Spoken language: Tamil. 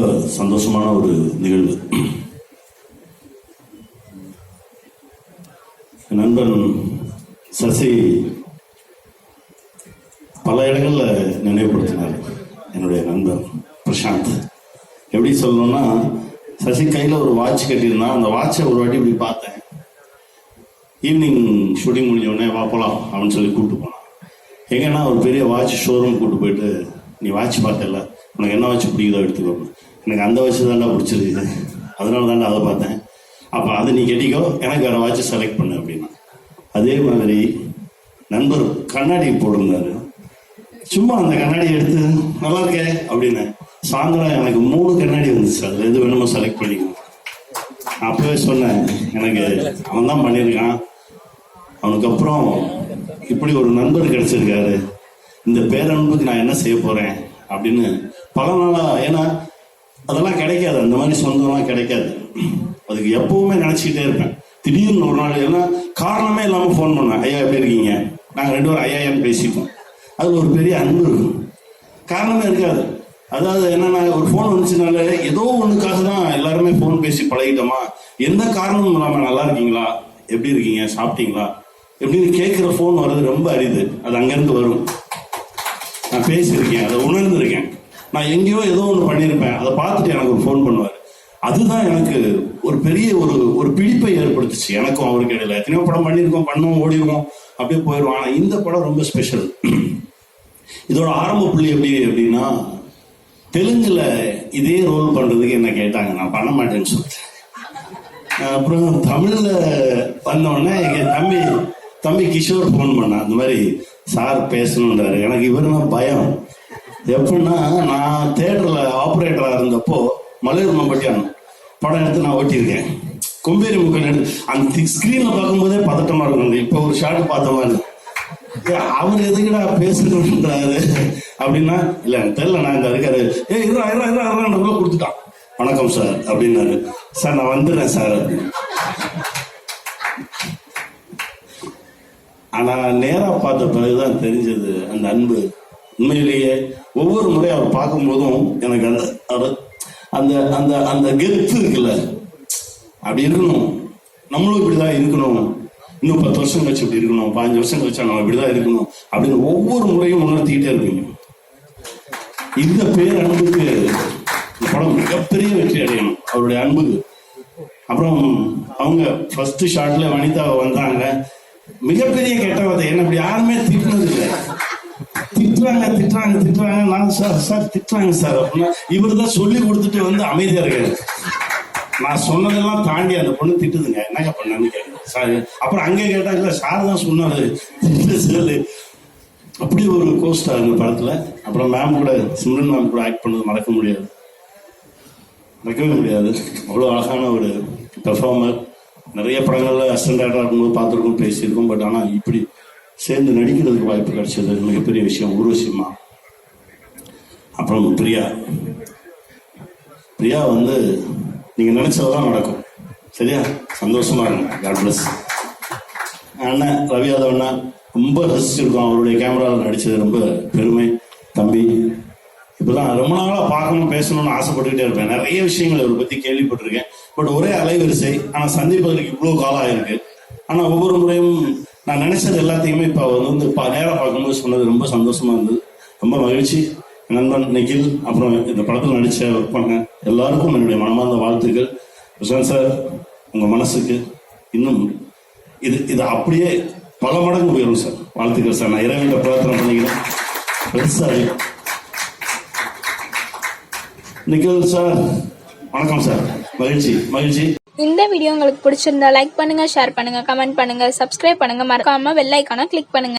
ரொம்ப சந்தோஷமான ஒரு நிகழ்வு. நண்பன் சசி பல இடங்கள்ல நினைவுபடுத்தினார். என்னுடைய நண்பன் பிரசாந்த். எப்படி சொல்லணும்னா சசி கையில் ஒரு வாட்ச் கட்டியிருந்தா அந்த வாட்சை ஒரு வாட்டி இப்படி பார்த்தேன். ஈவினிங் ஷூட்டிங் முடிஞ்ச உடனே வா போகலாம் அப்படின்னு சொல்லி கூப்பிட்டு போனான். எங்கன்னா ஒரு பெரிய வாட்ச் ஷோரூம் கூப்பிட்டு போயிட்டு நீ வாட்ச் பார்த்தல உனக்கு என்ன வாட்ச் பிடிக்குதோ எடுத்துக்கோங்க எனக்கு அந்த வாட்ச் தான்டா பிடிச்சிருக்குது அதனால தான்டா அதை பார்த்தேன். அப்போ அதை நீ கேட்டிக்கோ எனக்கு வேறு வாட்ச் செலக்ட் பண்ணு அப்படின்னா. அதே மாதிரி நண்பர் கண்ணாடி போடுனாரு சும்மா அந்த கண்ணாடி எடுத்து நல்லா இருக்கே அப்படின்னு. சாயந்தரம் எனக்கு மூணு கண்ணாடி வந்துச்சு. அதில் எது வேணுமோ செலக்ட் பண்ணிக்கணும் நான் அப்பவே சொன்னேன் எனக்கு அவன் தான் பண்ணியிருக்கான். அவனுக்கு அப்புறம் இப்படி ஒரு நண்பர் கிடைச்சிருக்காரு. இந்த பேரன்புக்கு நான் என்ன செய்ய போறேன்? அப்படின்னு பல நாளா ஏன்னா அதெல்லாம் கிடைக்காது. அந்த மாதிரி சொந்தம்லாம் கிடைக்காது. அதுக்கு எப்பவுமே நினைச்சுக்கிட்டே இருப்பேன். திடீர்னு ஒரு நாள் ஏன்னா காரணமே இல்லாம ஃபோன் பண்ணேன். ஐயா எப்படி இருக்கீங்க? நாங்கள் ரெண்டு பேரும் ஐயான்னு பேசிப்போம். அதில் ஒரு பெரிய அன்பு இருக்கும். காரணமே இருக்காது. அதாவது என்னன்னா ஒரு ஃபோன் வந்துச்சுனால ஏதோ ஒண்ணுக்காக தான் எல்லாருமே ஃபோன் பேசி பழகிட்டோமா? எந்த காரணமும் இல்லாம நல்லா இருக்கீங்களா? எப்படி இருக்கீங்க? சாப்பிட்டீங்களா? எப்படின்னு கேட்குற ஃபோன் வர்றது ரொம்ப அரிது. அது அங்கேருந்து வரும். நான் பேசியிருக்கேன். அதை உணர்ந்திருக்கேன். நான் எங்கேயோ ஏதோ ஒன்று பண்ணியிருப்பேன் அதை பார்த்துட்டு எனக்கு ஒரு ஃபோன் பண்ணுவார். அதுதான் எனக்கு ஒரு பெரிய ஒரு ஒரு பிடிப்பை ஏற்படுத்துச்சு. எனக்கும் அவருக்கு இடையில. எத்தனையோ படம் பண்ணியிருக்கோம் பண்ணுவோம் ஓடிடுவோம் அப்படியே போயிடுவோம். ஆனால் இந்த படம் ரொம்ப ஸ்பெஷல் இதோட ஆரம்ப புள்ளி எப்படி அப்படின்னா தெலுங்குல இதே ரோல் பண்றதுக்கு என்ன கேட்டாங்க. நான் பண்ண மாட்டேன்னு சொல்லிட்டேன். அப்புறம் தமிழ்ல வந்தோடனே எங்க தம்பி தம்பி கிஷோர் ஃபோன் பண்ணான். அந்த மாதிரி சார் பேசணுன்றாரு எனக்கு இவருன்னா பயம். எப்படின்னா நான் தேட்டர்ல ஆப்ரேட்டரா இருந்தப்போ மலையூர் மம்பட்டியான் படம் எடுத்து நான் ஓட்டியிருக்கேன். கொம்பேரி முக்கன் எடுத்து அந்த ஸ்கிரீன்ல பார்க்கும்போதே பதட்டமா இருக்கும். இப்போ ஒரு ஷாட் பார்த்த மாதிரி. அவர் எதுக்குடா பேசணுன்றாரு அப்படின்னா இல்ல எனக்கு தெரியல நான் இந்த இருக்காரு. ஏ இருடா இருடா இருடா இருடா கொடுத்துட்டான். வணக்கம் சார் அப்படின்னாரு. சார் நான் வந்துடுறேன் சார் அப்படின்னு ஆனா நேரா பார்த்த பிறகுதான் தெரிஞ்சது அந்த அன்பு. உண்மையிலேயே ஒவ்வொரு முறை அவர் பார்க்கும்போதும் எனக்கு அந்த அந்த அந்த அந்த கெத்து இருக்குல்ல. அப்படி இருக்கணும். நம்மளும் இப்படிதான் இருக்கணும். இன்னும் பத்து வருஷம் கழிச்சு இப்படி இருக்கணும். பதினஞ்சு வருஷம் கழிச்சா நம்ம இப்படிதான் இருக்கணும். அப்படின்னு ஒவ்வொரு முறையும் உணர்த்திக்கிட்டே இருக்கீங்க இந்த பேர் அன்புக்கு இந்த படம் மிகப்பெரிய வெற்றி அடையணும். அவருடைய அன்புக்கு அப்புறம் அவங்க ஃபர்ஸ்ட் ஷாட்ல வனிதா வந்தாங்க மிகப்பெரிய கெட்டவதை என்ன அப்படி யாருமே திட்டினது இல்லை திட்டுறாங்க திட்டுறாங்க திட்டுறாங்க நான் சார் சார் திட்டுறாங்க சார் அப்படின்னா இவர் தான் சொல்லி கொடுத்துட்டு வந்து அமைதியா இருக்காரு. நான் சொன்னதெல்லாம் தாண்டி அந்த பொண்ணு திட்டுதுங்க. என்னங்க பண்ணு கேட்டேன். சார் அப்புறம் அங்கே கேட்டா இல்ல சார் தான் சொன்னாரு. சொல்லு அப்படி ஒரு கோஸ்டார் இந்த படத்துல. அப்புறம் மேம் கூட சிம்ரன் மேம் கூட ஆக்ட் பண்ணது மறக்க முடியாது. மறக்கவே முடியாது. அவ்வளோ அழகான ஒரு பெர்ஃபார்மர் நிறைய படங்கள்ல அசிஸ்டன்ட் ஆக்டர் இருக்கும்போது பார்த்துருக்கோம் பேசியிருக்கோம் பட் ஆனால் இப்படி சேர்ந்து நடிக்கிறதுக்கு வாய்ப்பு கிடைச்சது. மிகப்பெரிய விஷயம். ஊர்வசியமா அப்புறம் பிரியா. பிரியா வந்து நீங்க நினைச்சதெல்லாம் நடக்கும். சரியா? சந்தோஷமா இருங்க. காட் பிளஸ் அண்ணன் ரவி யாதவ் அண்ணா ரொம்ப ரசிச்சிருக்கோம். அவருடைய கேமராவில் நடிச்சது ரொம்ப பெருமை. தம்பி இப்பதான் ரொம்ப நாளாக பார்க்கணும் பேசணும்னு ஆசைப்பட்டுக்கிட்டே இருப்பேன். நிறைய விஷயங்கள் இவரை பத்தி கேள்விப்பட்டிருக்கேன். பட் ஒரே அலைவரிசை. ஆனால் சந்திப்பதற்கு இவ்வளவு காலம் ஆயிருக்கு. ஆனா ஒவ்வொரு முறையும் நான் நினைச்சது எல்லாத்தையுமே இப்ப அவர் வந்து இப்போ நேரா பார்க்கும்போது சொன்னது ரொம்ப சந்தோஷமா இருந்தது. ரொம்ப மகிழ்ச்சி. நண்பன் நிகில் அப்புறம் இந்த படத்தில் நடிச்ச ஒர்க் பண்ண. எல்லாருக்கும் என்னுடைய மனமார்ந்த வாழ்த்துக்கள். பிரசாந்த் சார் உங்க மனசுக்கு இன்னும் இது இது அப்படியே பல மடங்கு உயரும் சார். வாழ்த்துக்கள் சார். நான் இறைவன் பிரார்த்தனை பண்ணிக்கிறேன். பெருசா நிகில் சார் வணக்கம் சார். மகிழ்ச்சி மகிழ்ச்சி. இந்த வீடியோ உங்களுக்கு பிடிச்சிருந்தா லைக் பண்ணுங்க ஷேர் பண்ணுங்க கமெண்ட் பண்ணுங்க சப்ஸ்கிரைப் பண்ணுங்க. மறக்காம வெள்ளைக்கான கிளிக் பண்ணுங்க.